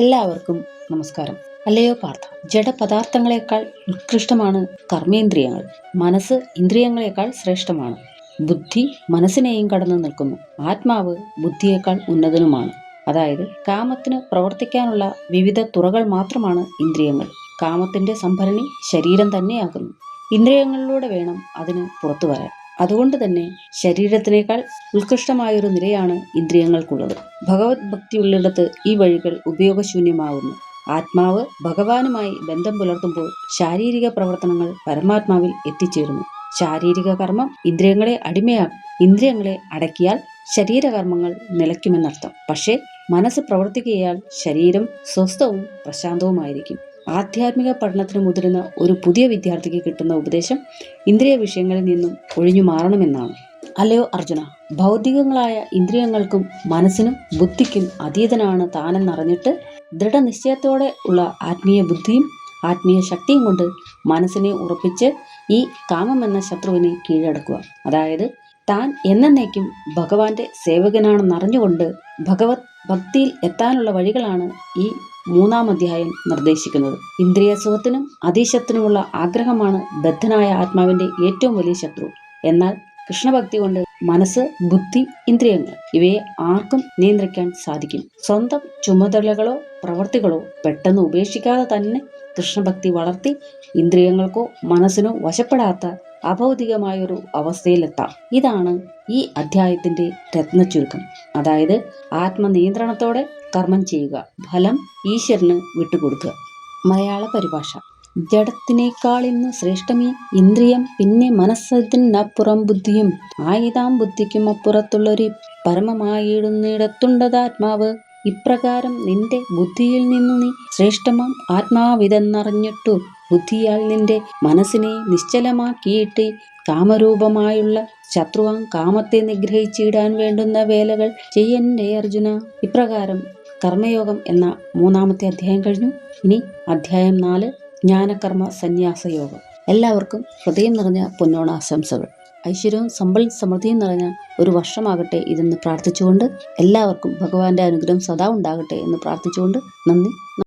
എല്ലാവർക്കും നമസ്കാരം. അല്ലയോ പാർത്ഥ ജഡപദാർത്ഥങ്ങളെക്കാൾ ഉത്കൃഷ്ടമാണ് കർമ്മേന്ദ്രിയങ്ങൾ. മനസ്സ് ഇന്ദ്രിയങ്ങളെക്കാൾ ശ്രേഷ്ഠമാണ്. ബുദ്ധി മനസ്സിനെയും കടന്നു നിൽക്കുന്നു. ആത്മാവ് ബുദ്ധിയേക്കാൾ ഉന്നതനുമാണ്. അതായത് കാമത്തിന് പ്രവർത്തിക്കാനുള്ള വിവിധ തുറകൾ മാത്രമാണ് ഇന്ദ്രിയങ്ങൾ. കാമത്തിന്റെ സംഭരണി ശരീരം തന്നെയാകുന്നു. ഇന്ദ്രിയങ്ങളിലൂടെ വേണം അതിന് പുറത്തു വരാൻ. അതുകൊണ്ട് തന്നെ ശരീരത്തിനേക്കാൾ ഉത്കൃഷ്ടമായൊരു നിലയാണ് ഇന്ദ്രിയങ്ങൾക്കുള്ളത്. ഭഗവത് ഭക്തി ഉള്ളിടത്ത് ഈ വഴികൾ ഉപയോഗശൂന്യമാകുന്നു ആത്മാവ് ഭഗവാനുമായി ബന്ധം പുലർത്തുമ്പോൾ ശാരീരിക പ്രവർത്തനങ്ങൾ പരമാത്മാവിൽ എത്തിച്ചേരുന്നു. ശാരീരിക കർമ്മം ഇന്ദ്രിയങ്ങളെ അടിമയാക്കും. ഇന്ദ്രിയങ്ങളെ അടക്കിയാൽ ശരീരകർമ്മങ്ങൾ നിലയ്ക്കുമെന്നർത്ഥം. പക്ഷേ മനസ്സ് പ്രവർത്തിക്കുകയാൽ ശരീരം സ്വസ്ഥവും പ്രശാന്തവുമായിരിക്കും. ആധ്യാത്മിക പഠനത്തിന് മുതിരുന്ന ഒരു പുതിയ വിദ്യാർത്ഥിക്ക് കിട്ടുന്ന ഉപദേശം ഇന്ദ്രിയ വിഷയങ്ങളിൽ നിന്നും ഒഴിഞ്ഞു മാറണമെന്നാണ്. അല്ലയോ അർജുന? ഭൗതികങ്ങളായ ഇന്ദ്രിയങ്ങൾക്കും മനസ്സിനും ബുദ്ധിക്കും അതീതനാണ് താനെന്നറിഞ്ഞിട്ട് ദൃഢനിശ്ചയത്തോടെ ഉള്ള ആത്മീയ ബുദ്ധിയും ആത്മീയ ശക്തിയും കൊണ്ട് മനസ്സിനെ ഉറപ്പിച്ച് ഈ കാമം എന്ന ശത്രുവിനെ കീഴടക്കുക. അതായത് താൻ എന്നേക്കും ഭഗവാന്റെ സേവകനാണെന്നറിഞ്ഞുകൊണ്ട് ഭഗവത് ഭക്തിയിൽ എത്താനുള്ള വഴികളാണ് ഈ മൂന്നാം അധ്യായം നിർദ്ദേശിക്കുന്നത്. ഇന്ദ്രിയ സുഖത്തിനും അതീശത്തിനുമുള്ള ആഗ്രഹമാണ് ബദ്ധനായ ആത്മാവിന്റെ ഏറ്റവും വലിയ ശത്രു. എന്നാൽ കൃഷ്ണഭക്തി കൊണ്ട് മനസ്സ് ബുദ്ധി ഇന്ദ്രിയങ്ങൾ ഇവയെ ആർക്കും നിയന്ത്രിക്കാൻ സാധിക്കും. സ്വന്തം ചുമതലകളോ പ്രവർത്തികളോ പെട്ടെന്ന് ഉപേക്ഷിക്കാതെ തന്നെ കൃഷ്ണഭക്തി വളർത്തി ഇന്ദ്രിയങ്ങൾക്കോ മനസ്സിനോ വശപ്പെടാത്ത അഭൗതികമായൊരു അവസ്ഥയിലെത്താം. ഇതാണ് ഈ അധ്യായത്തിന്റെ രത്ന ചുരുക്കം അതായത് ആത്മനിയന്ത്രണത്തോടെ കർമ്മം ചെയ്യുക. ഫലം ഈശ്വരന് വിട്ടുകൊടുക്കുക. മലയാള പരിഭാഷ. ജഡത്തിനേക്കാൾ ഇന്ന് ശ്രേഷ്ഠമേ ഇന്ദ്രിയം പിന്നെ മനസ്സതിനപ്പുറം ബുദ്ധിയും ആയുധാം ബുദ്ധിക്കും അപ്പുറത്തുള്ളൊരു പരമമായിടുന്നിടത്തുണ്ടതാത്മാവ്. ഇപ്രകാരം നിന്റെ ബുദ്ധിയിൽ നിന്നു നീ ശ്രേഷ്ഠമാം ആത്മാവിതെന്നറിഞ്ഞിട്ടു ബുദ്ധിയാൽ നിന്റെ മനസ്സിനെ നിശ്ചലമാക്കിയിട്ട് കാമരൂപമായുള്ള ശത്രുവാം കാമത്തെ നിഗ്രഹിച്ചിടാൻ വേണ്ടുന്ന വേലകൾ ചെയ്യണ്ടേ അർജുന? ഇപ്രകാരം കർമ്മയോഗം എന്ന മൂന്നാമത്തെ അധ്യായം കഴിഞ്ഞു. ഇനി അധ്യായം നാല് ജ്ഞാനകർമ്മ സന്യാസ യോഗം എല്ലാവർക്കും ഹൃദയം നിറഞ്ഞ പൊന്നോണാശംസകൾ ഐശ്വര്യവും സമ്പൽ സമൃദ്ധിയും നിറഞ്ഞ ഒരു വർഷമാകട്ടെ ഇതെന്ന് പ്രാർത്ഥിച്ചുകൊണ്ട് എല്ലാവർക്കും ഭഗവാന്റെ അനുഗ്രഹം സദാ ഉണ്ടാകട്ടെ എന്ന് പ്രാർത്ഥിച്ചുകൊണ്ട് നന്ദി.